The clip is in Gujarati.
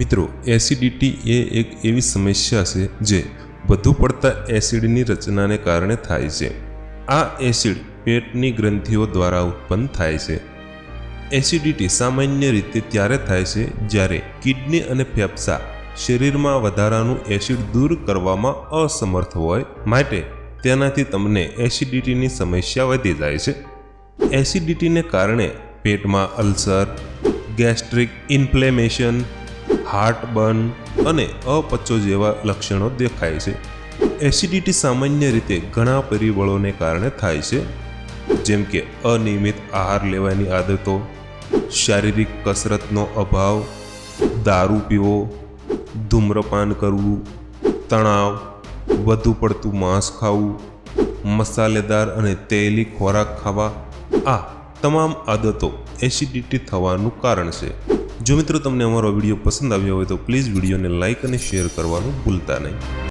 મિત્રો એસિડિટી એ એક એવી સમસ્યા છે જે વધુ પડતા એસિડની રચનાને કારણે થાય છે. આ એસિડ પેટની ગ્રંથિઓ દ્વારા ઉત્પન્ન થાય છે. એસિડિટી સામાન્ય રીતે ત્યારે થાય છે જ્યારે કિડની અને ફેફસા શરીરમાં વધારાનું એસિડ દૂર કરવામાં અસમર્થ હોય માટે તેનાથી તમને એસિડિટીની સમસ્યા વધી જાય છે. એસિડિટીને કારણે પેટમાં અલ્સર ગેસ્ટ્રિક ઇન્ફ્લેમેશન હાર્ટબર્ન અને અપચો જેવા લક્ષણો દેખાય છે. એસિડિટી સામાન્ય રીતે ઘણા પરિબળોને કારણે થાય છે, જેમ કે અનિયમિત આહાર લેવાની આદતો, શારીરિક કસરતનો અભાવ, દારૂ પીવો, ધૂમ્રપાન કરવું, તણાવ, વધુ પડતું માંસ ખાવું, મસાલેદાર અને તેલી ખોરાક ખાવા, આ તમામ આદતો એસિડિટી થવાનું કારણ છે. જો મિત્રો તમને અમારો વીડિયો પસંદ આવ્યો હોય તો પ્લીઝ વિડીયોને લાઇક અને શેર કરવાનું ભૂલતા નહીં.